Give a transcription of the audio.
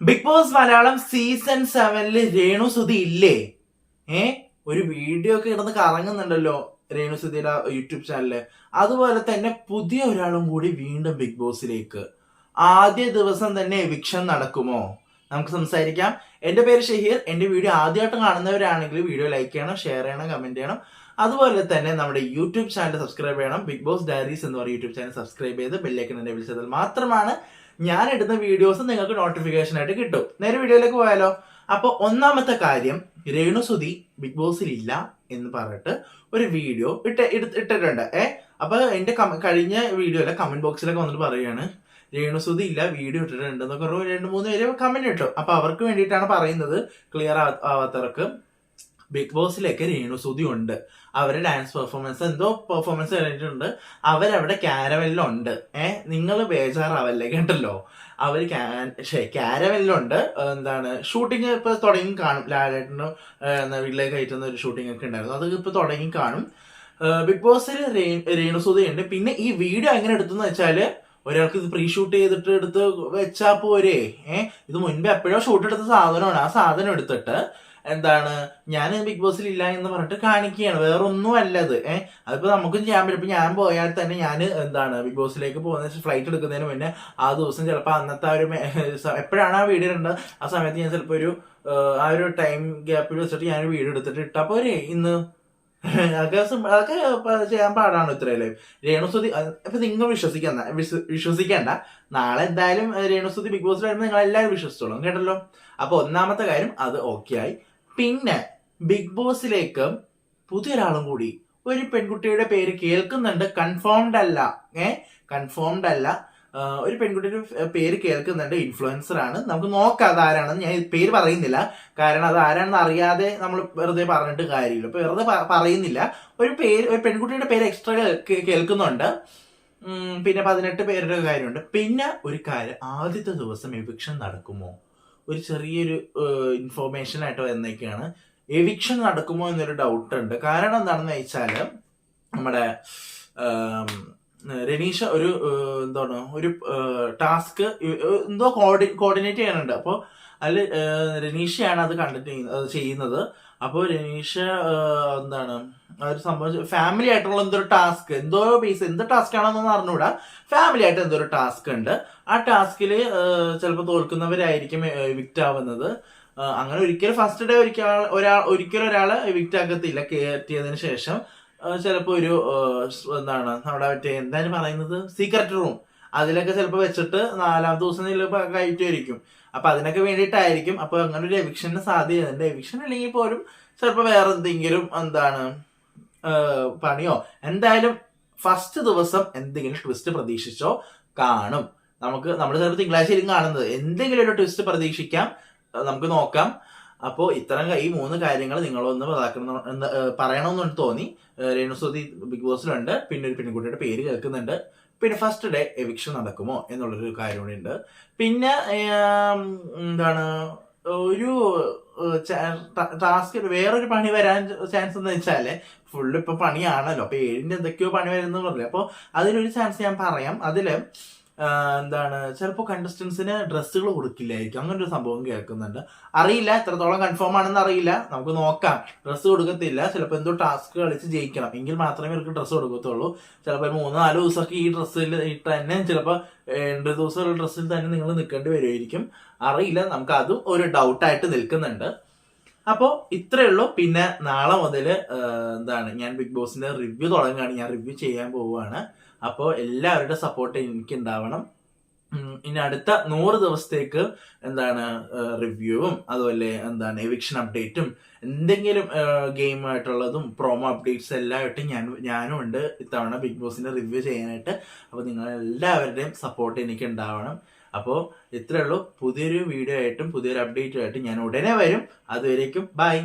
Big boss Malayalam season സെവനിൽ രേണു സുധി ഇല്ലേ? ഏ? ഒരു വീഡിയോ ഒക്കെ ഇടന്ന് കറങ്ങുന്നുണ്ടല്ലോ രേണു സുധിയുടെ യൂട്യൂബ് ചാനലിൽ. അതുപോലെ തന്നെ പുതിയ ഒരാളും കൂടി വീണ്ടും ബിഗ് ബോസിലേക്ക്. ആദ്യ ദിവസം തന്നെ എവിക്ഷൻ നടക്കുമോ? നമുക്ക് സംസാരിക്കാം. എന്റെ പേര് ഷഹീർ. എന്റെ വീഡിയോ ആദ്യമായിട്ട് കാണുന്നവരാണെങ്കിൽ വീഡിയോ ലൈക്ക് ചെയ്യണം ഷെയർ ചെയ്യണം കമന്റ് ചെയ്യണം. അതുപോലെ തന്നെ നമ്മുടെ യൂട്യൂബ് ചാനൽ സബ്സ്ക്രൈബ് ചെയ്യണം. ബിഗ് ബോസ് ഡയറീസ് എന്ന് പറയുന്ന യൂട്യൂബ് ചാനൽ സബ്സ്ക്രൈബ് ചെയ്ത് ബെല്ലേക്കൻ എന്നെ വിളിച്ചതിൽ മാത്രമാണ് ഞാൻ ഇടുന്ന വീഡിയോസ് നിങ്ങൾക്ക് നോട്ടിഫിക്കേഷൻ ആയിട്ട് കിട്ടും. നേരെ വീഡിയോയിലേക്ക് പോയാലോ? അപ്പോൾ ഒന്നാമത്തെ കാര്യം രേണു സുധി ബിഗ് ബോസിൽ ഇല്ല എന്ന് പറഞ്ഞിട്ട് ഒരു വീഡിയോ ഇട്ട് ഇട്ട് ഇട്ടിട്ടുണ്ട്. ഏ അപ്പൊ എന്റെ കമ- കഴിഞ്ഞ വീഡിയോയിലെ കമന്റ് ബോക്സിലൊക്കെ വന്നിട്ട് പറയുകയാണ് രേണു സുധി ഇല്ല വീഡിയോ ഇട്ടിട്ടുണ്ട് എന്നൊക്കെ രണ്ട് മൂന്ന് പേര് കമന്റ് ഇട്ടു. അപ്പൊ അവർക്ക് വേണ്ടിയിട്ടാണ് പറയുന്നത് ക്ലിയർ ആവാത്തവർക്ക്. ബിഗ് ബോസിലേക്ക് രേണു സുധി ഉണ്ട്. അവരുടെ ഡാൻസ് പെർഫോമൻസ് എന്തോ പെർഫോമൻസ് കഴിഞ്ഞിട്ടുണ്ട്. അവരവിടെ ക്യാരവെല്ലുണ്ട് ഏ നിങ്ങൾ ബേജാറാവല്ലേ കേട്ടല്ലോ? അവർ ക്യാരവെല്ലുണ്ട് എന്താണ് ഷൂട്ടിംഗ് ഇപ്പൊ തുടങ്ങി കാണും. ലാലേട്ടനും വീട്ടിലേക്ക് കയറ്റുന്ന ഒരു ഷൂട്ടിംഗ് ഒക്കെ ഉണ്ടായിരുന്നു. അത് ഇപ്പൊ തുടങ്ങി കാണും. ബിഗ് ബോസിൽ രേണുസുതി ഉണ്ട്. പിന്നെ ഈ വീഡിയോ എങ്ങനെ എടുത്തെന്ന് വെച്ചാൽ ഒരാൾക്ക് ഇത് പ്രീ ഷൂട്ട് ചെയ്തിട്ട് എടുത്ത് വെച്ചാൽ പോരെ. ഏഹ് ഇത് മുൻപ് എപ്പോഴോ ഷൂട്ട് എടുത്ത സാധനമാണ്. ആ സാധനം എടുത്തിട്ട് എന്താണ്? ഞാൻ ബിഗ് ബോസിൽ ഇല്ല എന്ന് പറഞ്ഞിട്ട് കാണിക്കുകയാണ് വേറെ ഒന്നും അല്ല അത്. ഏഹ് അതിപ്പോ നമുക്കും ചെയ്യാൻ പറ്റും. ഇപ്പൊ ഞാൻ പോയാൽ തന്നെ ഞാൻ എന്താണ് ബിഗ് ബോസിലേക്ക് പോകുന്ന ഫ്ലൈറ്റ് എടുക്കുന്നതിന് മുന്നേ ആ ദിവസം ചിലപ്പോൾ അന്നത്തെ ആ ഒരു എപ്പോഴാണ് ആ വീഡിയോ ഇടേണ്ടത്? ആ സമയത്ത് ഞാൻ ചിലപ്പോൾ ഒരു ആ ഒരു ടൈം ഗ്യാപ്പിൽ വെച്ചിട്ട് ഞാൻ വീഡിയോ എടുത്തിട്ട് ഇട്ടപ്പോ പോരെ ഇന്ന്. അതൊക്കെ അതൊക്കെ ചെയ്യാൻ പാടാണ് ഇത്രയല്ലേ രേണുസുതി അപ്പൊ നിങ്ങൾ വിശ്വസിക്കണ്ട. വിശ്വസിക്കണ്ട. നാളെ എന്തായാലും രേണുസുതി ബിഗ് ബോസ് വരുമ്പോൾ നിങ്ങൾ എല്ലാവരും വിശ്വസിച്ചോളും. കേട്ടല്ലോ? അപ്പൊ ഒന്നാമത്തെ കാര്യം അത് ഓക്കെ ആയി. പിന്നെ ബിഗ് ബോസിലേക്ക് പുതിയൊരാളും കൂടി. ഒരു പെൺകുട്ടിയുടെ പേര് കേൾക്കുന്നുണ്ട്. കൺഫേംഡ് അല്ല. ഏ? കൺഫേംഡ് അല്ല. ഒരു പെൺകുട്ടിയുടെ പേര് കേൾക്കുന്നുണ്ട്. ഇൻഫ്ലുവൻസർ ആണ്. നമുക്ക് നോക്കാം അത് ആരാണെന്ന് ഞാൻ പേര് പറയുന്നില്ല. കാരണം അത് ആരാണെന്ന് അറിയാതെ നമ്മൾ വെറുതെ പറഞ്ഞിട്ട് കാര്യമില്ല. ഇപ്പൊ വെറുതെ പറയുന്നില്ല. ഒരു പേര് ഒരു പെൺകുട്ടിയുടെ പേര് എക്സ്ട്രാ കേൾക്കുന്നുണ്ട്. പിന്നെ പതിനെട്ട് പേരുടെ കാര്യമുണ്ട്. പിന്നെ ഒരു കാര്യം. ആദ്യത്തെ ദിവസം എവിക്ഷൻ നടക്കുമോ? ഒരു ചെറിയൊരു ഇൻഫോർമേഷൻ ആയിട്ട് വന്നേക്കാണ്. എവിക്ഷൻ നടക്കുമോ എന്നൊരു ഡൗട്ട് ഉണ്ട്. കാരണം എന്താണെന്ന് വെച്ചാൽ നമ്മുടെ രനീഷ ഒരു എന്താണ് ഒരു ടാസ്ക് എന്തോ കോർഡി കോർഡിനേറ്റ് ചെയ്യാനുണ്ട്. അപ്പോൾ അതിൽ രനീഷയാണ് അത് കണ്ടക്ട് അത് ചെയ്യുന്നത്. അപ്പോൾ രനീഷ എന്താണ് ഒരു സംഭവം ഫാമിലി ആയിട്ടുള്ള എന്തൊരു ടാസ്ക് എന്തോ ബേസ് എന്ത് ടാസ്ക് ആണെന്നൊന്നും അറിഞ്ഞുകൂടാ ഫാമിലി ആയിട്ട് എന്തോ ഒരു ടാസ്ക് ഉണ്ട്. ആ ടാസ്കിൽ ചിലപ്പോൾ തോൽക്കുന്നവരായിരിക്കും വിക്റ്റ് ആവുന്നത്. അങ്ങനെ ഒരിക്കലും ഫസ്റ്റ് ഡേ ഒരിക്കൽ ഒരാൾ ഒരിക്കലും ഒരാളെ വിക്റ്റ് ആക്കത്തില്ല കയറ്റിയതിന് ശേഷം. ചിലപ്പോൾ ഒരു എന്താണ് നമ്മുടെ മറ്റേ എന്താണ് പറയുന്നത്? സീക്രട്ട് റൂം അതിലൊക്കെ ചിലപ്പോൾ വെച്ചിട്ട് നാലാമത്തെ ദിവസം കയറ്റുമായിരിക്കും. അപ്പൊ അതിനൊക്കെ വേണ്ടിയിട്ടായിരിക്കും. അപ്പൊ അങ്ങനെ ഒരു എവിക്ഷന് സാധ്യതയുണ്ട്. എവിക്ഷൻ അല്ലെങ്കിൽ പോലും ചിലപ്പോൾ വേറെ എന്തെങ്കിലും എന്താണ് പണിയോ എന്തായാലും ഫസ്റ്റ് ദിവസം എന്തെങ്കിലും ട്വിസ്റ്റ് പ്രതീക്ഷിച്ചോ കാണും. നമുക്ക് നമ്മൾ ചിലപ്പോൾ തിങ്കളാഴ്ച ഇരുന്ന് കാണുന്നത്. എന്തെങ്കിലും ഒരു ട്വിസ്റ്റ് പ്രതീക്ഷിക്കാം. നമുക്ക് നോക്കാം. അപ്പോൾ ഇത്തരം ഈ മൂന്ന് കാര്യങ്ങൾ നിങ്ങളൊന്ന് ഇതാക്കണം പറയണമെന്ന് തോന്നി. രേണുസുതി ബിഗ് ബോസിലുണ്ട്. പിന്നെ ഒരു പെൺകുട്ടിയുടെ പേര് കേൾക്കുന്നുണ്ട്. പിന്നെ ഫസ്റ്റ് ഡേ എവിക്ഷൻ നടക്കുമോ എന്നുള്ളൊരു കാര്യം കൂടി ഉണ്ട്. പിന്നെ എന്താണ് ഒരു ടാസ്ക് വേറൊരു പണി വരാൻ ചാൻസ് എന്ന് വെച്ചാൽ ഫുള്ള് ഇപ്പൊ പണിയാണല്ലോ. അപ്പൊ ഏഴിന്റെ എന്തൊക്കെയോ പണി വരുന്നു പറഞ്ഞില്ല അപ്പൊ അതിലൊരു ചാൻസ് ഞാൻ പറയാം. അതിൽ എന്താണ് ചിലപ്പോൾ കണ്ടസ്റ്റൻസിന് ഡ്രസ്സുകൾ കൊടുക്കില്ലായിരിക്കും. അങ്ങനെ ഒരു സംഭവം കേൾക്കുന്നുണ്ട്. അറിയില്ല എത്രത്തോളം കൺഫേം ആണെന്ന് അറിയില്ല. നമുക്ക് നോക്കാം. ഡ്രസ്സ് കൊടുക്കത്തില്ല. ചിലപ്പോൾ എന്തോ ടാസ്ക് കളിച്ച് ജയിക്കണം. എങ്കിൽ മാത്രമേ ഇവർക്ക് ഡ്രസ്സ് കൊടുക്കത്തുള്ളൂ. ചിലപ്പോൾ മൂന്ന് നാല് ദിവസമൊക്കെ ഈ ഡ്രസ്സിൽ തന്നെ ചിലപ്പോൾ രണ്ട് ദിവസം ഡ്രസ്സിൽ തന്നെ നിങ്ങൾ നിൽക്കേണ്ടി വരുമായിരിക്കും അറിയില്ല. നമുക്ക് അതും ഒരു ഡൗട്ടായിട്ട് നിൽക്കുന്നുണ്ട്. അപ്പോൾ ഇത്രയേ ഉള്ളൂ. പിന്നെ നാളെ മുതൽ എന്താണ് ഞാൻ ബിഗ് ബോസിന്റെ റിവ്യൂ തുടങ്ങുകയാണ്. ഞാൻ റിവ്യൂ ചെയ്യാൻ പോവുകയാണ്. അപ്പോൾ എല്ലാവരുടെ സപ്പോർട്ട് എനിക്ക് ഉണ്ടാവണം ഇനി അടുത്ത നൂറ് ദിവസത്തേക്ക് എന്താണ് റിവ്യൂവും അതുപോലെ എന്താണ് എവിക്ഷൻ അപ്ഡേറ്റും എന്തെങ്കിലും ഗെയിമായിട്ടുള്ളതും പ്രോമോ അപ്ഡേറ്റ്സ് എല്ലാം ഞാൻ ഞാനും ഉണ്ട്. ഇത്തവണ ബിഗ് ബോസിന്റെ റിവ്യൂ ചെയ്യാനായിട്ട്. അപ്പോൾ നിങ്ങൾ എല്ലാവരുടെയും സപ്പോർട്ട് എനിക്ക് ഉണ്ടാവണം അപ്പോൾ ഇത്രയേ ഉള്ളൂ പുതിയൊരു വീഡിയോ ആയിട്ടും പുതിയൊരു അപ്ഡേറ്റും ആയിട്ടും ഞാൻ ഉടനെ വരും. അതുവരേക്കും ബൈ